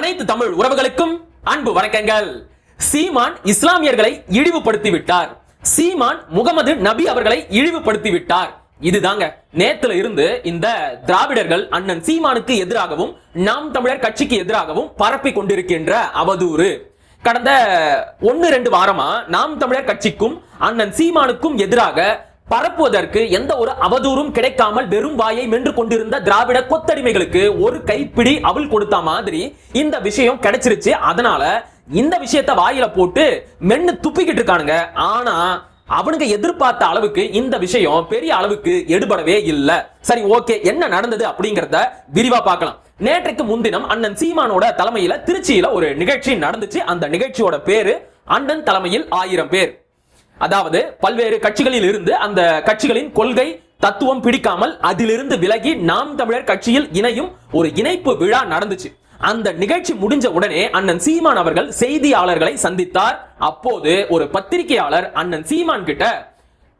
அனைத்து தமிழ் உறவுகளுக்கும் அன்பு வணக்கங்கள். சீமான் இஸ்லாமியர்களை இழிவுபடுத்தி விட்டார் சீமான் முகமது நபி அவர்களை இழிவுபடுத்தி விட்டார் இதுதாங்க நேத்துல இருந்து இந்த திராவிடர்கள் அண்ணன் சீமானுக்கு எதிராகவும் நாம் தமிழர் கட்சிக்கு எதிராகவும் பரப்பி கொண்டிருக்கின்ற அவதூறு. கடந்த ஒன்னு ரெண்டு வாரமா நாம் தமிழர் கட்சிக்கும் அண்ணன் சீமானுக்கும் எதிராக பரப்புவதற்கு எந்த ஒரு அவதூறும் கிடைக்காமல் வெறும் வாயை மென்று கொண்டிருந்த திராவிட கொத்தடிமைகளுக்கு ஒரு கைப்பிடி அவள் கொடுத்த மாதிரி இந்த விஷயம் கிடைச்சிருச்சு. அதனால இந்த விஷயத்த வாயில போட்டு மென்னு துப்பிக்கிட்டு இருக்கானுங்க. ஆனா அவனுங்க எதிர்பார்த்த அளவுக்கு இந்த விஷயம் பெரிய அளவுக்கு எடுபடவே இல்ல. சரி ஓகே என்ன நடந்தது அப்படிங்கறத விரிவா பார்க்கலாம். நேற்றைக்கு முன்தினம் அண்ணன் சீமானோட தலைமையில திருச்சியில ஒரு நிகழ்ச்சி நடந்துச்சு. அந்த நிகழ்ச்சியோட பேரு அண்ணன் தலைமையில் ஆயிரம் பேர். அதாவது பல்வேறு கட்சிகளில் இருந்து அந்த கட்சிகளின் கொள்கை தத்துவம் பிடிக்காமல் அதிலிருந்து விலகி நாம் தமிழர் கட்சியில் இணையும் ஒரு இணைப்பு விழா நடந்துச்சு. அந்த நிகழ்ச்சி முடிஞ்ச உடனே அண்ணன் சீமான் அவர்கள் செய்தியாளர்களை சந்தித்தார். அப்போது ஒரு பத்திரிகையாளர் அண்ணன் சீமான் கிட்ட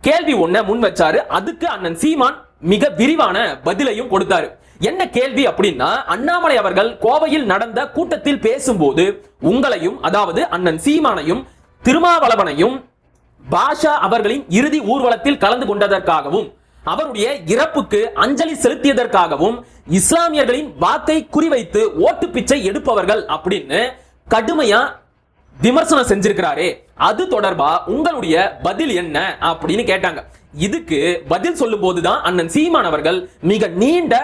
கேள்வி ஒன்ன முன் வச்சாரு. அதுக்கு அண்ணன் சீமான் மிக விரிவான பதிலையும் கொடுத்தாரு. என்ன கேள்வி அப்படின்னா அண்ணாமலை அவர்கள் கோவையில் நடந்த கூட்டத்தில் பேசும்போது உங்களையும் அதாவது அண்ணன் சீமானையும் திருமாவளவனையும் பாஷா அவர்களின் இறுதி ஊர்வலத்தில் கலந்து கொண்டதற்காகவும் அவருடைய இறப்புக்கு அஞ்சலி செலுத்தியதற்காகவும் இஸ்லாமியர்களின் வாக்கை குறிவைத்து ஓட்டு பிச்சை எடுப்பவர்கள் அப்படின்னு கடுமையா விமர்சனம் செஞ்சிருக்கிறாரே. அது தொடர்பா உங்களுடைய பதில் என்ன அப்படின்னு கேட்டாங்க. இதுக்கு பதில் சொல்லும் போதுதான் அண்ணன் சீமான் அவர்கள் மிக நீண்ட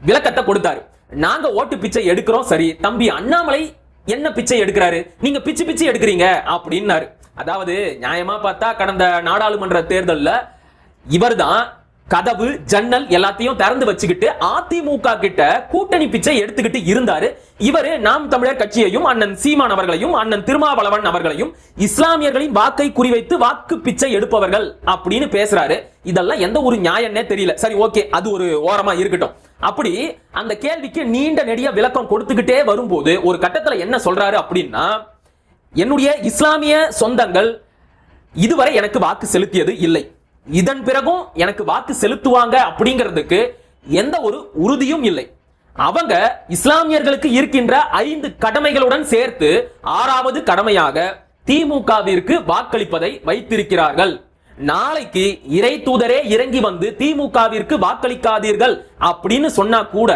விளக்கத்தை கொடுத்தாரு. நாங்க ஓட்டு பிச்சை எடுக்கிறோம் சரி தம்பி அண்ணாமலை என்ன பிச்சை எடுக்கிறாரு? நீங்க பிச்சு பிச்சு எடுக்கிறீங்க அப்படின்னாரு. அதாவது நியாயமா பார்த்தா கடந்த நாடாளுமன்ற தேர்தல்ல இவர்தான் கதவு ஜன்னல் எல்லாத்தையும் திறந்து வச்சுக்கிட்டு அதிமுக கிட்ட கூட்டணி பிச்சை எடுத்துக்கிட்டு இருந்தாரு. இவரு நாம் தமிழர் கட்சியையும் அண்ணன் சீமான் அவர்களையும் அண்ணன் திருமாவளவன் அவர்களையும் இஸ்லாமியர்களின் வாக்கை குறிவைத்து வாக்கு பிச்சை எடுப்பவர்கள் அப்படின்னு பேசுறாரு. இதெல்லாம் எந்த ஒரு நியாயம்னே தெரியல. சரி ஓகே அது ஒரு ஓரமா இருக்கட்டும். அப்படி அந்த கேள்விக்கு நீண்ட நெடிய விளக்கம் கொடுத்துக்கிட்டே வரும்போது ஒரு கட்டத்துல என்ன சொல்றாரு அப்படின்னா என்னுடைய இஸ்லாமிய சொந்தங்கள் இதுவரை எனக்கு வாக்கு செலுத்தியது இல்லை. இதன் பிறகும் எனக்கு வாக்கு செலுத்துவாங்க அப்படிங்கிறதுக்கு எந்த ஒரு உறுதியும் இல்லை. அவங்க இஸ்லாமியர்களுக்கு இருக்கின்ற ஐந்து கடமைகளுடன் சேர்த்து ஆறாவது கடமையாக திமுகவிற்கு வாக்களிப்பதை வைத்திருக்கிறார்கள். நாளைக்கு இறை தூதரே இறங்கி வந்து திமுகவிற்கு வாக்களிக்காதீர்கள் அப்படின்னு சொன்னா கூட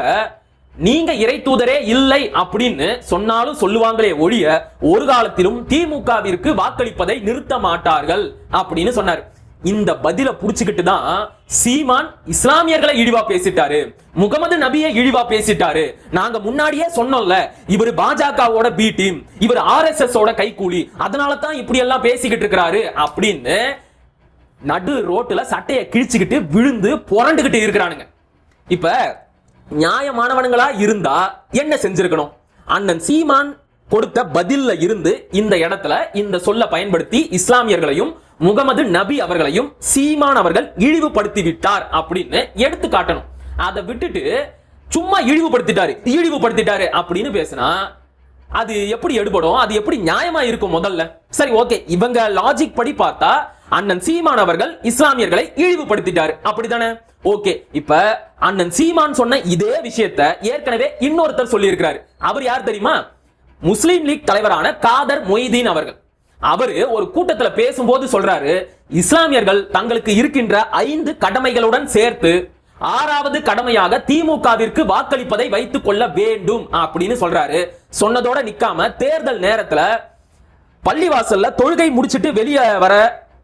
நீங்க இறை தூதரே இல்லை அப்படின்னு சொன்னாலும் சொல்லுவாங்களே ஒழிய ஒரு காலத்திலும் திமுகவிற்கு வாக்களிப்பதை நிறுத்த மாட்டார்கள் அப்படின்னு சொன்னார். இந்த பதில புடிச்சுக்கிட்டு தான் சீமான் இஸ்லாமியர்களை இழிவா பேசிட்டாரு. முகமது நபியை இழிவா பேசிட்டாரு. நாங்க முன்னாடியே சொன்னோம்ல இவர் பாஜகவோட பி டீம் இவர் ஆர் எஸ் எஸ் ஓட கைகூலி அதனால தான் இப்படி எல்லாம் பேசிக்கிட்டு இருக்கிறாரு அப்படின்னு நடு ரோட்டுல சட்டையை கிழிச்சுக்கிட்டு விழுந்து புரண்டுகிட்டு இருக்கிறானுங்க. இப்ப நியாயமானவனுங்களா இருந்தா என்ன செஞ்சிருக்கணும்? அண்ணன் சீமான் கொடுத்த பதில்ல இருந்து இந்த இடத்துல இந்த சொல்ல பயன்படுத்தி இஸ்லாமியர்களையும் முகமது நபி அவர்களையும் சீமான் அவர்கள் இழிவுபடுத்தி விட்டார் அப்படின்னு எடுத்து காட்டணும். அதை விட்டுட்டு சும்மா இழிவுபடுத்திட்டாரு. இழிவுபடுத்திட்டாரு அப்படின்னு பேசினா அது எப்படி எடுபடும்? அது எப்படி நியாயமா இருக்கும் முதல்ல? சரி ஓகே இவங்க லாஜிக் படி பார்த்தா அண்ணன் சீமான் அவர்கள் இஸ்லாமியர்களை இழிவுபடுத்திட்டாரு. அப்படித்தானே? ஓகே இப்ப அண்ணன் சீமான் சொன்ன இதே விஷயத்த ஏற்கனவே இன்னொருத்தர் சொல்லியிருக்கிறாரு. அவர் யார் தெரியுமா? முஸ்லீம் லீக் தலைவரான காதர் மொய்தீன் அவர்கள். அவரு ஒரு கூட்டத்துல பேசும்போது சொல்றாரு இஸ்லாமியர்கள் தங்களுக்கு இருக்கின்ற ஐந்து கடமைகளுடன் சேர்த்து ஆறாவது கடமையாக திமுகவிற்கு வாக்களிப்பதை வைத்துக் கொள்ள வேண்டும் அப்படின்னு சொல்றாரு. சொன்னதோட நிக்காம தேர்தல் நேரத்துல பள்ளிவாசல்ல தொழுகை முடிச்சிட்டு வெளியே வர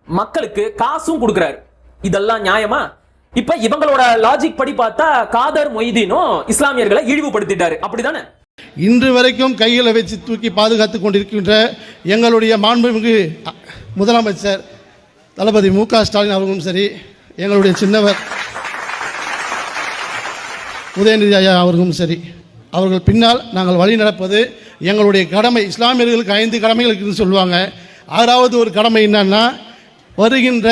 மக்களுக்கு காசும் கொடுக்குறாரு. இதெல்லாம் நியாயமா? இப்ப இவங்களோட லாஜிக் படி பார்த்தா காதர் மொய்தீனும் இஸ்லாமியர்களை இழிவுபடுத்திட்டாரு. அப்படிதானே? இன்று வரைக்கும் கையில் வச்சு தூக்கி பாதுகாத்து கொண்டிருக்கின்ற எங்களுடைய மாண்புமிகு முதலமைச்சர் தளபதி மு க ஸ்டாலின் அவர்களும் சரி எங்களுடைய சின்னவர் உதயநிதி ஐயா அவர்களும் சரி அவர்கள் பின்னால் நாங்கள் வழி நடப்பது எங்களுடைய கடமை. இஸ்லாமியர்களுக்கு ஐந்து கடமைகள் இருக்குதுன்னு சொல்லுவாங்க. ஆறாவது ஒரு கடமை என்னன்னா வருகின்ற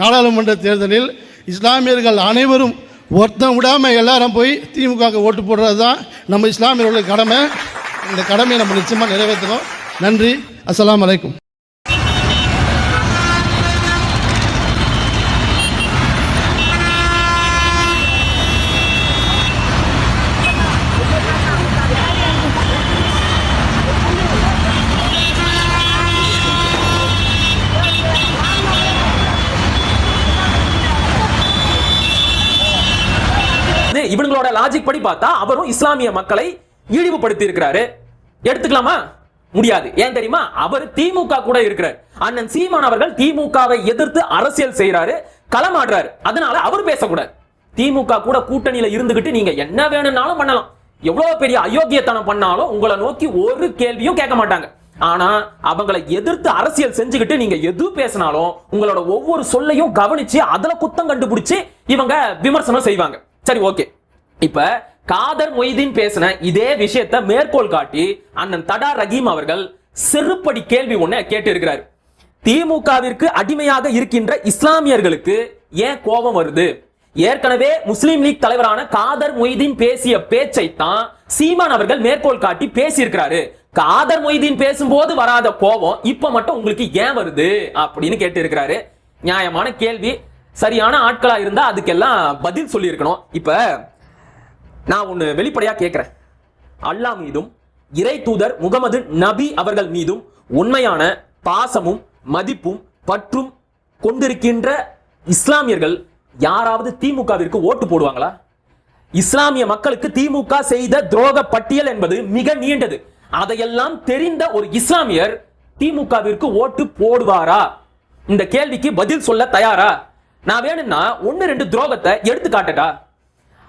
நாடாளுமன்ற தேர்தலில் இஸ்லாமியர்கள் அனைவரும் ஒருத்தன் விடாமல் எல்லாரும் போய் திமுக ஓட்டு போடுறது தான் நம்ம இஸ்லாமியர்களுடைய கடமை. இந்த கடமையை நம்ம நிச்சயமாக நிறைவேற்றணும். நன்றி. அஸ்லாம் அலைக்கும். லாஜிக் படி பார்த்தா அவரும் இஸ்லாமிய மக்களை இழிவுபடுத்தி இருக்கிறாரு எடுத்துக்கலாமா? முடியாது. ஏன் தெரியுமா? அவர் திமுக கூட இருக்கிறார். அண்ணன் சீமான் அவர்கள் திமுகவை எதிர்த்து அரசியல் செய்யறாரு களமாடுறாரு. அதனால அவர் பேசக்கூடாது. திமுக கூட கூட்டணியில இருந்துகிட்டு நீங்க என்ன வேணும்னாலும் பண்ணலாம். எவ்வளவு பெரிய அயோக்கியத்தனம் பண்ணாலும் உங்களை நோக்கி ஒரு கேள்வியும் கேட்க மாட்டாங்க. ஆனா அவங்களை எதிர்த்து அரசியல் செஞ்சுக்கிட்டு நீங்க எது பேசினாலும் உங்களோட ஒவ்வொரு சொல்லையும் கவனிச்சு அதுல குத்தம் கண்டுபிடிச்சு இவங்க விமர்சனம் செய்வாங்க. சரி ஓகே. இப்ப காதர் மொய்தீன் பேசின இதே விஷயத்த மேற்கோள் காட்டி அண்ணன் தடா ரஹீம் அவர்கள் செருப்படி கேள்வி ஒண்ணு கேட்டு இருக்கிறார் திமுகவிற்கு அடிமையாக இருக்கின்ற இஸ்லாமியர்களுக்கு ஏன் கோபம் வருது? ஏற்கனவே முஸ்லீம் லீக் தலைவரான காதர் மொய்தீன் பேசிய பேச்சை தான் சீமான் அவர்கள் மேற்கோள் காட்டி பேசியிருக்கிறாரு. காதர் மொய்தீன் பேசும்போது வராத கோபம் இப்ப மட்டும் உங்களுக்கு ஏன் வருது? அப்படின்னு கேட்டு இருக்கிறாரு நியாயமான கேள்வி. சரியான ஆட்களா இருந்தா அதுக்கெல்லாம் பதில் சொல்லியிருக்கணும். இப்போ இப்ப நான் ஒன்று வெளிப்படையாக கேட்குறேன் அல்லாஹ் மீதும் இறை தூதர் முகமது நபி அவர்கள் மீதும் உண்மையான பாசமும் மதிப்பும் பற்றும் கொண்டிருக்கின்ற இஸ்லாமியர்கள் யாராவது திமுகவிற்கு ஓட்டு போடுவாங்களா? இஸ்லாமிய மக்களுக்கு திமுக செய்த துரோக பட்டியல் என்பது மிக நீண்டது. அதையெல்லாம் தெரிந்த ஒரு இஸ்லாமியர் திமுகவிற்கு ஓட்டு போடுவாரா? இந்த கேள்விக்கு பதில் சொல்ல தயாரா? நான் வேணும்னா ஒன்னு ரெண்டு துரோகத்தை எடுத்து காட்டட்டா?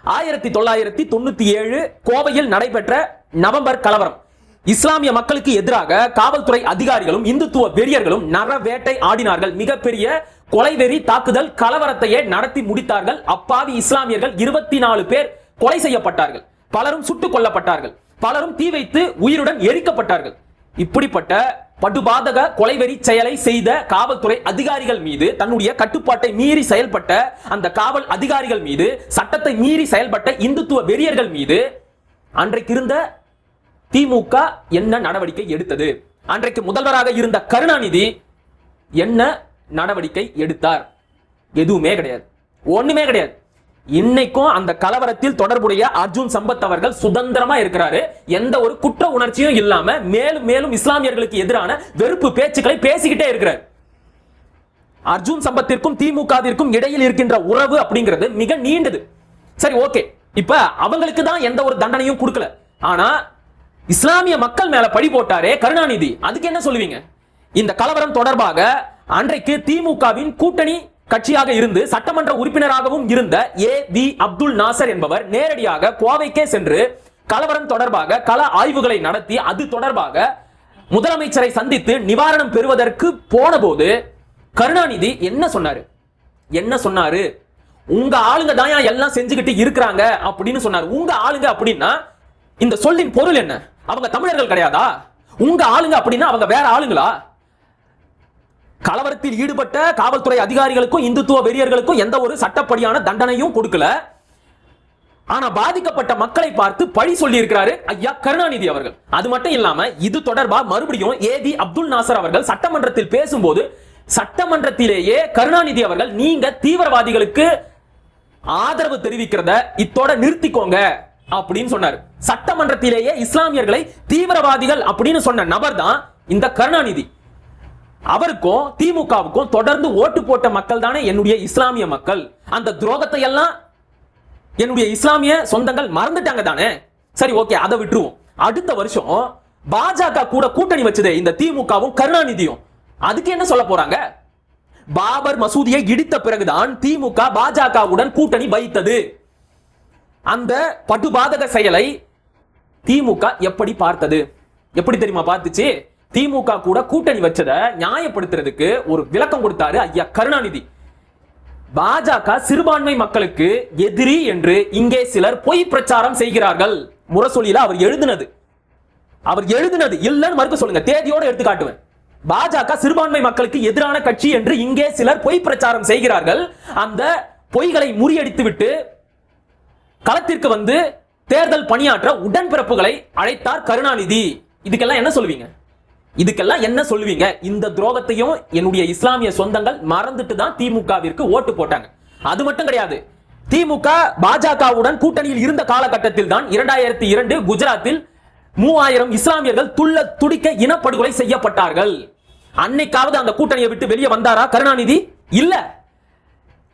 ஆயிரத்தி தொள்ளாயிரத்தி தொண்ணூத்தி ஏழு கோவையில் நடைபெற்ற நவம்பர் கலவரம். இஸ்லாமிய மக்களுக்கு எதிராக காவல்துறை அதிகாரிகளும் இந்துத்துவ வெறியர்களும் நரவேட்டை ஆடினார்கள். மிகப்பெரிய கொலைவெறி தாக்குதல் கலவரத்தையே நடத்தி முடித்தார்கள். அப்பாவி இஸ்லாமியர்கள் இருபத்தி நாலு பேர் கொலை செய்யப்பட்டார்கள். பலரும் சுட்டுக் கொல்லப்பட்டார்கள். பலரும் தீ வைத்து உயிருடன் எரிக்கப்பட்டார்கள். இப்படிப்பட்ட படுபாதக கொலைவெறி செயலை செய்த காவல்துறை அதிகாரிகள் மீது தன்னுடைய கட்டுப்பாட்டை மீறி செயல்பட்ட அந்த காவல் அதிகாரிகள் மீது சட்டத்தை மீறி செயல்பட்ட இந்துத்துவ வெறியர்கள் மீது அன்றைக்கு இருந்த திமுக என்ன நடவடிக்கை எடுத்தது? அன்றைக்கு முதல்வராக இருந்த கருணாநிதி என்ன நடவடிக்கை எடுத்தார்? எதுவுமே கிடையாது. ஒண்ணுமே கிடையாது. இன்னைக்கும் அந்த கலவரத்தில் தொடர்புடைய அர்ஜுன் சம்பத் அவர்கள் சுதந்திரமா இருக்கிறாரு. எந்த ஒரு குற்ற உணர்ச்சியும் இல்லாம மேலும் மேலும் இஸ்லாமியர்களுக்கு எதிரான வெறுப்பு பேச்சுக்களை பேசிக்கிட்டே இருக்கிறார். அர்ஜுன் சம்பத்திற்கும் திமுகவிற்கும் இடையில் இருக்கின்ற உறவு அப்படிங்கிறது மிக நீண்டது. சரி ஓகே. இப்ப அவங்களுக்கு தான் எந்த ஒரு தண்டனையும் கொடுக்கல. ஆனா இஸ்லாமிய மக்கள் மேல பழி போட்டாரே கருணாநிதி. அதுக்கு என்ன சொல்லுவீங்க? இந்த கலவரம் தொடர்பாக அன்றைக்கு திமுகவின் கூட்டணி கட்சியாக இருந்து சட்டமன்ற உறுப்பினராகவும் இருந்த ஏ வி அப்துல் நாசர் என்பவர் நேரடியாக கோவைக்கே சென்று கலவரம் தொடர்பாக கள ஆய்வுகளை நடத்தி அது தொடர்பாக முதலமைச்சரை சந்தித்து நிவாரணம் பெறுவதற்கு போன போது கருணாநிதி என்ன சொன்னாரு? என்ன சொன்னாரு? உங்க ஆளுங்க தான் எல்லாம் செஞ்சுக்கிட்டு இருக்கிறாங்க அப்படின்னு சொன்னாரு. உங்க ஆளுங்க அப்படின்னா இந்த சொல்லின் பொருள் என்ன? அவங்க தமிழர்கள் கிடையாதா? உங்க ஆளுங்க அப்படின்னா அவங்க வேற ஆளுங்களா? கலவரத்தில் ஈடுபட்ட காவல்துறை அதிகாரிகளுக்கும் இந்துத்துவ வெறியர்களுக்கும் எந்த ஒரு சட்டப்படியான தண்டனையும் கொடுக்கல. ஆனா பாதிக்கப்பட்ட மக்களை பார்த்து பழி சொல்லி இருக்கிறாரு ஐயா கருணாநிதி அவர்கள். அது மட்டும் இல்லாம இது தொடர்பா மறுபடியும் ஏவி அப்துல் நாசர் அவர்கள் சட்டமன்றத்தில் பேசும்போது சட்டமன்றத்திலேயே கருணாநிதி அவர்கள் நீங்க தீவிரவாதிகளுக்கு ஆதரவு தெரிவிக்கிறத இத்தோட நிறுத்திக்கோங்க அப்படின்னு சொன்னார். சட்டமன்றத்திலேயே இஸ்லாமியர்களை தீவிரவாதிகள் அப்படின்னு சொன்ன நபர் தான் இந்த கருணாநிதி. அவருக்கும் திமுகவுக்கும் தொடர்ந்து ஓட்டு போட்ட மக்கள் தானே என்னுடைய இஸ்லாமிய மக்கள். அந்த துரோகத்தை எல்லாம் என்னுடைய இஸ்லாமிய சொந்தங்கள் மறந்துட்டாங்க தானே? சரி ஓகே அதை விட்டுருவோம். அடுத்த வருஷம் பாஜக கூட கூட்டணி வச்சதே இந்த திமுகவும் கருணாநிதியும். அதுக்கு என்ன சொல்ல போறாங்க? பாபர் மசூதியை இடித்த பிறகுதான் திமுக பாஜகவுடன் கூட்டணி வைத்தது அந்த படுபாதக செயலை திமுக எப்படி பார்த்தது? எப்படி தெரியுமா பார்த்துச்சு? திமுக கூட கூட்டணி வச்சதை நியாயப்படுத்துறதுக்கு ஒரு விளக்கம் கொடுத்தாரு ஐயா கருணாநிதி. பாஜக சிறுபான்மை மக்களுக்கு எதிரி என்று இங்கே சிலர் பொய் பிரச்சாரம் செய்கிறார்கள். முரசொலியில அவர் எழுதினது. அவர் எழுதினது இல்லைன்னு மறுக்க சொல்லுங்க. தேதியோட எடுத்து காட்டுவேன். பாஜக சிறுபான்மை மக்களுக்கு எதிரான கட்சி என்று இங்கே சிலர் பொய் பிரச்சாரம் செய்கிறார்கள். அந்த பொய்களை முறியடித்து விட்டு களத்திற்கு வந்து தேர்தல் பணியாற்ற உடன்பிறப்புகளை அழைத்தார் கருணாநிதி. இதுக்கெல்லாம் என்ன சொல்லுவீங்க? இதுக்கெல்லாம் என்ன சொல்லுவீங்க? இந்த துரோகத்தையும் என்னுடைய இஸ்லாமிய சொந்தங்கள் மறந்துட்டு தான் திமுகவிற்கு ஓட்டு போட்டாங்க. அது மட்டும் கிடையாது. திமுக பாஜகவுடன் கூட்டணியில் இருந்த காலகட்டத்தில் தான் இரண்டாயிரத்தி இரண்டு குஜராத்தில் மூவாயிரம் இஸ்லாமியர்கள் துள்ள துடிக்க இனப்படுகொலை செய்யப்பட்டார்கள். அன்னைக்காவது அந்த கூட்டணியை விட்டு வெளியே வந்தாரா கருணாநிதி? இல்ல.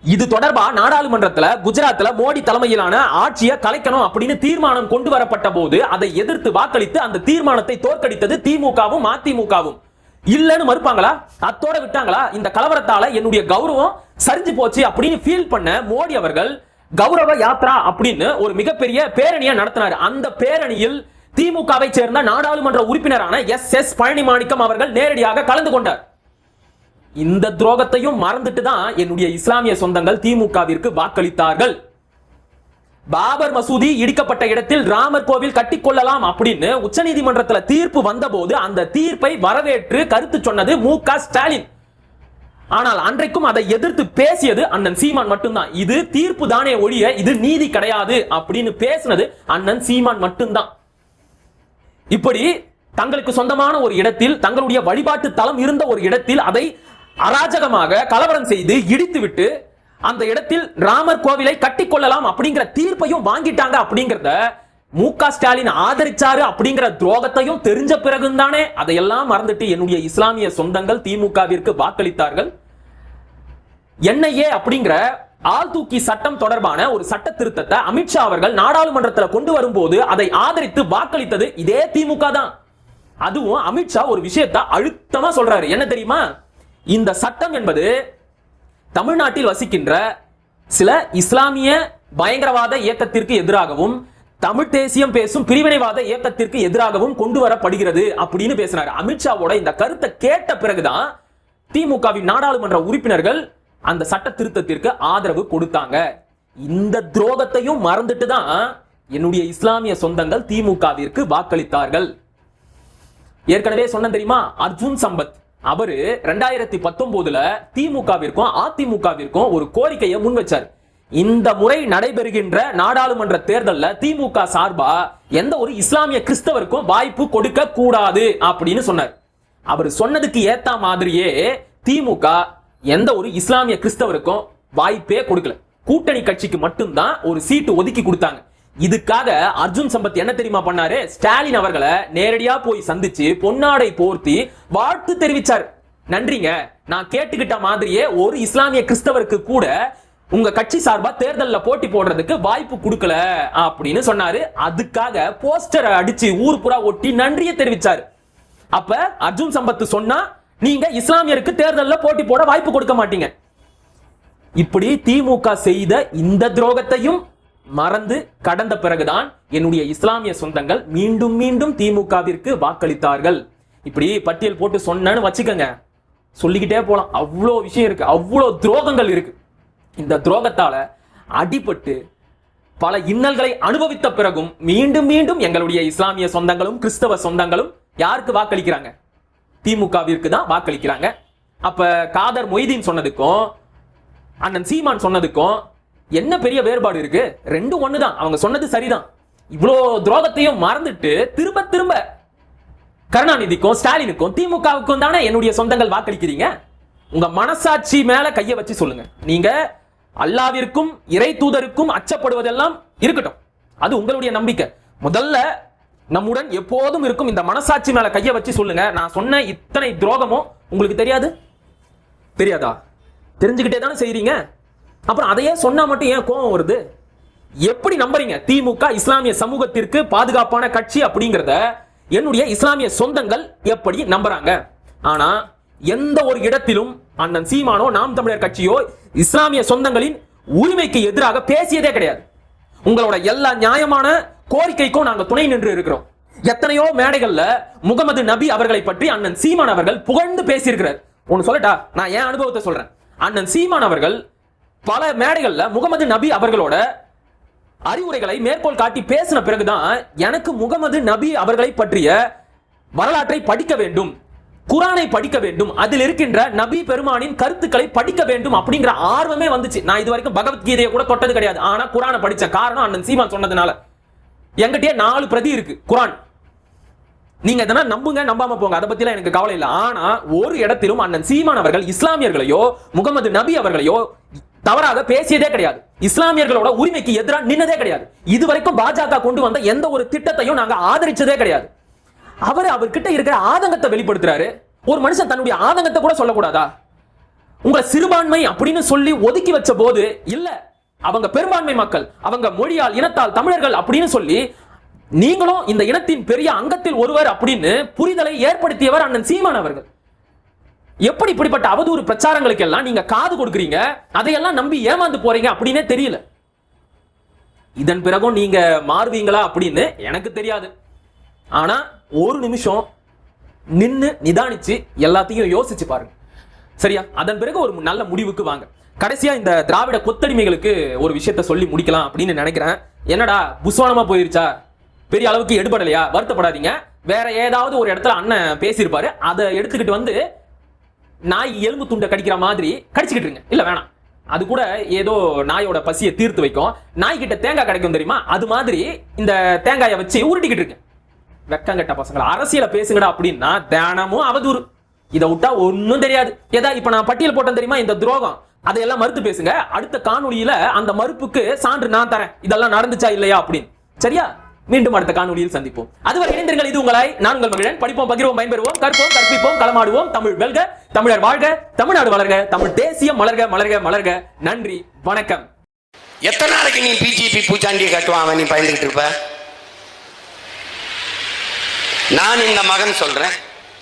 இது தொடர்பா நாடாளுமன்றத்துல குஜராத்ல மோடி தலைமையிலான ஆட்சியை கலைக்கணும் அப்படின்னு தீர்மானம் கொண்டு வரப்பட்ட போது அதை எதிர்த்து வாக்களித்து அந்த தீர்மானத்தை தோற்கடித்தது திமுகவும் அதிமுகவும். இல்லன்னு மறுப்பாங்களா? அத்தோட விட்டாங்களா? இந்த கலவரத்தால என்னுடைய கௌரவம் சரிஞ்சு போச்சு அப்படின்னு ஃபீல் பண்ண மோடி அவர்கள் கௌரவ யாத்ரா அப்படின்னு ஒரு மிகப்பெரிய பேரணியை நடத்தினார். அந்த பேரணியில் திமுகவை சேர்ந்த நாடாளுமன்ற உறுப்பினரான எஸ் எஸ் பழனி மாணிக்கம் அவர்கள் நேரடியாக கலந்து கொண்டார். இந்த துரோகத்தையும் மறந்துட்டு தான் என்னுடைய இஸ்லாமிய சொந்தங்கள் திமுகவிற்கு வாக்களித்தார்கள். பாபர் மசூதி இடிக்கப்பட்ட இடத்தில் ராமர் கோவில் கட்டிக்கொள்ளலாம் அப்படின்னு உச்சநீதிமன்றத்துல தீர்ப்பு வந்தபோது அந்த தீர்ப்பை வரவேற்று கருத்து சொன்னது மு க ஸ்டாலின். ஆனால் அன்றைக்கும் அதை எதிர்த்து பேசியது அண்ணன் சீமான் மட்டும்தான். இது தீர்ப்பு தானே ஒழிய இது நீதி கிடையாது அப்படின்னு பேசினது அண்ணன் சீமான் மட்டும்தான். இப்படி தங்களுக்கு சொந்தமான ஒரு இடத்தில் தங்களுடைய வழிபாட்டு தலம் இருந்த ஒரு இடத்தில் அதை அராஜகமாக கலவரம் செய்து இடித்துவிட்டு அந்த இடத்தில் ராமர் கோவிலை கட்டிக்கொள்ளலாம் அப்படிங்கிற தீர்ப்பையும் வாங்கிட்டாங்க அப்படிங்கிறத மு க ஸ்டாலின் ஆதரிச்சாரு அப்படிங்கிற துரோகத்தையும் தெரிஞ்ச பிறகும் தானே அதையெல்லாம் மறந்துட்டு என்னுடைய இஸ்லாமிய சொந்தங்கள் திமுகவிற்கு வாக்களித்தார்கள். என்ஐஏ அப்படிங்கிற ஆள் தூக்கி சட்டம் தொடர்பான ஒரு சட்ட திருத்தத்தை அமித்ஷா அவர்கள் நாடாளுமன்றத்தில் கொண்டு வரும்போது அதை ஆதரித்து வாக்களித்தது இதே திமுக தான். அதுவும் அமித்ஷா ஒரு விஷயத்தை அழுத்தமா சொல்றாரு. என்ன தெரியுமா? இந்த சட்டம் என்பது தமிழ்நாட்டில் வசிக்கின்ற சில இஸ்லாமிய பயங்கரவாத இயக்கத்திற்கு எதிராகவும் தமிழ் தேசியம் பேசும் பிரிவினைவாத இயக்கத்திற்கு எதிராகவும் கொண்டு வரப்படுகிறது அப்படின்னு பேசினார் அமித்ஷாவோட இந்த கருத்தை கேட்ட பிறகுதான் திமுகவின் நாடாளுமன்ற உறுப்பினர்கள் அந்த சட்ட திருத்தத்திற்கு ஆதரவு கொடுத்தாங்க. இந்த துரோகத்தையும் மறந்துட்டு தான் என்னுடைய இஸ்லாமிய சொந்தங்கள் திமுகவிற்கு வாக்களித்தார்கள். ஏற்கனவே சொன்ன தெரியுமா? அர்ஜுன் சம்பத். அவரு ரெண்டாயிரத்தி பத்தொன்பதுல திமுகவிற்கும் அதிமுகவிற்கும் ஒரு கோரிக்கையை முன் வச்சார். இந்த முறை நடைபெறுகின்ற நாடாளுமன்ற தேர்தலில் திமுக சார்பா எந்த ஒரு இஸ்லாமிய கிறிஸ்தவருக்கும் வாய்ப்பு கொடுக்க கூடாது அப்படின்னு சொன்னார். அவர் சொன்னதுக்கு ஏத்த மாதிரியே திமுக எந்த ஒரு இஸ்லாமிய கிறிஸ்தவருக்கும் வாய்ப்பே கொடுக்கல. கூட்டணி கட்சிக்கு மட்டும்தான் ஒரு சீட்டு ஒதுக்கி கொடுத்தாங்க. இதுக்காக அர்ஜுன் சம்பத் என்ன தெரியுமா பண்ணாரு? ஸ்டாலின் அவர்களை நேரடியா போய் சந்திச்சு பொன்னாடை போர்த்தி வாழ்த்து தெரிவிச்சார். நன்றிங்க. நான் கேட்டுக்கிட்ட மாதிரியே ஒரு இஸ்லாமிய கிறிஸ்தவருக்கு கூட உங்க கட்சி சார்பா தேர்தல்ல போட்டி போடுறதுக்கு வாய்ப்பு கொடுக்கல அப்படின்னு சொன்னாரு. அதுக்காக போஸ்டர் அடிச்சு ஊர் புறா ஒட்டி நன்றியை தெரிவிச்சாரு. அப்ப அர்ஜுன் சம்பத் சொன்னா நீங்க இஸ்லாமியருக்கு தேர்தல்ல போட்டி போட வாய்ப்பு கொடுக்க மாட்டீங்க. இப்படி திமுக செய்த இந்த துரோகத்தையும் மறந்து கடந்த பிறகுதான் என்னுடைய இஸ்லாமிய சொந்தங்கள் மீண்டும் மீண்டும் திமுகவிற்கு வாக்களித்தார்கள். இப்படி பட்டியல் போட்டு சொன்னேன்னு வச்சுக்கோங்க. சொல்லிக்கிட்டே போலாம். அவ்வளோ விஷயம் இருக்கு. அவ்வளோ துரோகங்கள் இருக்கு. இந்த துரோகத்தால அடிபட்டு பல இன்னல்களை அனுபவித்த பிறகும் மீண்டும் மீண்டும் எங்களுடைய இஸ்லாமிய சொந்தங்களும் கிறிஸ்தவ சொந்தங்களும் யாருக்கு வாக்களிக்கிறாங்க? திமுகவிற்கு தான் வாக்களிக்கிறாங்க. அப்ப காதர் மொய்தீன் சொன்னதுக்கும் அண்ணன் சீமான் சொன்னதுக்கும் என்ன பெரிய வேறுபாடு இருக்கு? ரெண்டும் ஒண்ணுதான். அவங்க சொன்னது சரிதான். இவ்வளோ துரோகத்தையும் மறந்துட்டு திரும்ப திரும்ப கருணாநிதிக்கும் ஸ்டாலினுக்கும் திமுகவுக்கும் தானே என்னுடைய சொந்தங்கள் வாக்களிக்கிறீங்க? உங்க மனசாட்சி மேல கையை வச்சு சொல்லுங்க. நீங்க அல்லாவிற்கும் இறை தூதருக்கும் அச்சப்படுவதெல்லாம் இருக்கட்டும். அது உங்களுடைய நம்பிக்கை. முதல்ல நம்முடன் எப்போதும் இருக்கும் இந்த மனசாட்சி மேல கையை வச்சு சொல்லுங்க. நான் சொன்ன இத்தனை துரோகமும் உங்களுக்கு தெரியாது? தெரியாதா? தெரிஞ்சுக்கிட்டே தானே செய்றீங்க? அப்புறம் அதையே சொன்னா மட்டும் ஏன் கோபம் வருது? எப்படி நம்புறீங்க? திமுக இஸ்லாமிய சமூகத்திற்கு பாதுகாப்பான கட்சி அப்படிங்கிறத என்னுடைய இஸ்லாமிய சொந்தங்கள் எப்படி நம்புறாங்க? ஆனா எந்த ஒரு இடத்திலும் அண்ணன் சீமானோ நாம் தமிழர் கட்சியோ இஸ்லாமிய சொந்தங்களின் உரிமைக்கு எதிராக பேசியதே கிடையாது. உங்களோட எல்லா நியாயமான கோரிக்கைக்கும் நாங்கள் துணை நின்று இருக்கிறோம். எத்தனையோ மேடைகள்ல முகமது நபி அவர்களை பற்றி அண்ணன் சீமான் அவர்கள் புகழ்ந்து பேசியிருக்கிறார். ஒன்னு சொல்லட்டா? நான் என் அனுபவத்தை சொல்றேன். அண்ணன் சீமான் அவர்கள் பல மேடைகள்ல முகமது நபி அவர்களோட அறிவுரைகளை மேற்கோள் காட்டி பேசின பிறகுதான் எனக்கு முகமது நபி அவர்களை பற்றிய வரலாற்றை படிக்க வேண்டும் குரானை படிக்க வேண்டும் அதில் இருக்கின்ற நபி பெருமானின் கருத்துக்களை படிக்க வேண்டும் அப்படிங்கிற ஆர்வமே வந்துச்சு. நான் இது வரைக்கும் பகவத்கீதையை கூட தொட்டது கிடையாது. ஆனா குரானை படிச்ச காரணம் அண்ணன் சீமான் சொன்னதுனால. என்கிட்டயே நாலு பிரதி இருக்கு குரான். நீங்க எதனா நம்புங்க நம்பாம போங்க. அதை பத்திலாம் எனக்கு கவலை இல்லை. ஆனா ஒரு இடத்திலும் அண்ணன் சீமான் அவர்கள் இஸ்லாமியர்களையோ முகமது நபி அவர்களையோ தவறாக பேசியதே கிடையாது. இஸ்லாமியர்களோட உரிமைக்கு எதிராக நின்னதே கிடையாது. இதுவரைக்கும் பாஜக கொண்டு வந்த எந்த ஒரு திட்டத்தையும் நாங்க ஆதரிச்சதே கிடையாது. அவர் அவர்கிட்ட இருக்கிற ஆதங்கத்தை வெளிப்படுத்துறாரு. ஒரு மனுஷன் தன்னுடைய ஆதங்கத்தை கூட சொல்லக்கூடாதா? உங்களை சிறுபான்மை அப்படின்னு சொல்லி ஒதுக்கி வச்ச போது இல்ல அவங்க பெரும்பான்மை மக்கள் அவங்க மொழியால் இனத்தால் தமிழர்கள் அப்படின்னு சொல்லி நீங்களும் இந்த இனத்தின் பெரிய அங்கத்தில் ஒருவர் அப்படின்னு புரிதலை ஏற்படுத்தியவர் அண்ணன் சீமான் அவர்கள். எப்படி இப்படிப்பட்ட அவதூறு பிரச்சாரங்களுக்கு எல்லாம் நீங்க காது கொடுக்குறீங்க? அதையெல்லாம் நம்பி ஏமாந்து போறீங்க அப்படின்னே தெரியல. இதன் பிறகும் நீங்க மாறுவீங்களா அப்படின்னு எனக்கு தெரியாது. ஆனா ஒரு நிமிஷம் நின்னு நிதானிச்சு எல்லாத்தையும் யோசிச்சு பாருங்க. சரியா? அதன் பிறகு ஒரு நல்ல முடிவுக்கு வாங்க. கடைசியா இந்த திராவிட கொத்தடிமைகளுக்கு ஒரு விஷயத்த சொல்லி முடிக்கலாம் அப்படின்னு நினைக்கிறேன். என்னடா புஸ்வானமா போயிருச்சா? பெரிய அளவுக்கு எடுபடலையா? வருத்தப்படாதீங்க. வேற ஏதாவது ஒரு இடத்துல அண்ணன் பேசியிருப்பாரு. அதை எடுத்துக்கிட்டு வந்து நாய் எலும்பு துண்டை கடிக்கிற மாதிரி கடிச்சுக்கிட்டு இருங்க. இல்ல வேணாம். அது கூட ஏதோ நாயோட பசியை தீர்த்து வைக்கும். நாய்கிட்ட தேங்காய் கிடைக்கும் தெரியுமா? அது மாதிரி இந்த தேங்காயை வச்சு உருட்டிக்கிட்டு இருக்கு வெக்கங்கட்ட பசங்களை அரசியல பேசுங்கடா அப்படின்னா தினமும் அவதூறு. இதை விட்டா ஒன்னும் தெரியாது. ஏதா இப்ப நான் பட்டியல் போட்டேன் தெரியுமா? இந்த துரோகம். அதையெல்லாம் மறுத்து பேசுங்க. அடுத்த காணொலியில அந்த மறுப்புக்கு சான்று நான் தரேன். இதெல்லாம் நடந்துச்சா இல்லையா அப்படின்னு. சரியா? மீண்டும் அடுத்த காணொலியில் சந்திப்போம். அதுவரை இணைந்திருங்கள் இது உங்களை நான் உங்கள் மகிழன். படிப்போம் பகிர்வோம் பயன்பெறுவோம் கற்போம் கற்பிப்போம் களமாடுவோம் தமிழ் வெல்க தமிழர் வாழ்க தமிழ்நாடு வளர்க தமிழ் தேசியம் மலர்க மலர்க மலர்க. நன்றி வணக்கம். எத்தனை நாளைக்கு நீ பிஜேபி பூச்சாண்டியை கட்டுவான் அவன்? நீ பயந்துகிட்டு இருப்ப? நான் இந்த மகன் சொல்றேன்.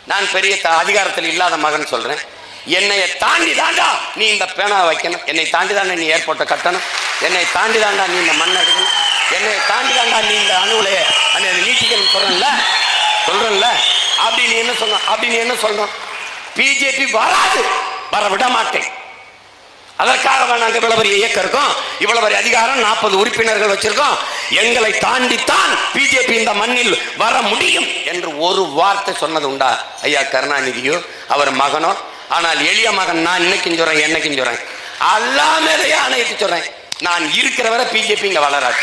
நான் பெரிய த- அதிகாரத்தில் இல்லாத மகன் சொல்றேன். என்னைய தாண்டி தாண்டா நீ இந்த பேனா வைக்கணும். என்னை தாண்டி தாண்டா நீ ஏர்போர்ட்டை கட்டணும். என்னை தாண்டி தாண்டா நீ இந்த மண்ணை எடுக்கணும். என்னை தாண்டி தாண்டா நீ இந்த அணுவுலைய. அண்ணன் நீட்டிக்கணும் சொல்கிறேன்ல சொல்கிறேன்ல அப்படி நீ என்ன சொல்லணும் அப்படி நீ என்ன சொல்லணும் பிஜேபி வராது. வர விட மாட்டேன். அதற்காக நாங்கள் இவ்வளவு பெரிய இயக்கம் இருக்கோம். இவ்வளவு பெரிய அதிகாரம் நாற்பது உறுப்பினர்கள் வச்சிருக்கோம். எங்களை தாண்டித்தான் பிஜேபி இந்த மண்ணில் வர முடியும் என்று ஒரு வார்த்தை சொன்னது உண்டா? ஐயா கருணாநிதியோ அவர் மகனோ? ஆனால் எளிய மகன் நான் இன்னைக்கும் சொல்றேன் என்னைக்கும் சொல்றேன். எல்லாமே ஆணையிட்டு சொல்றேன். நான் இருக்கிற வரை பிஜேபி இங்க வளராது.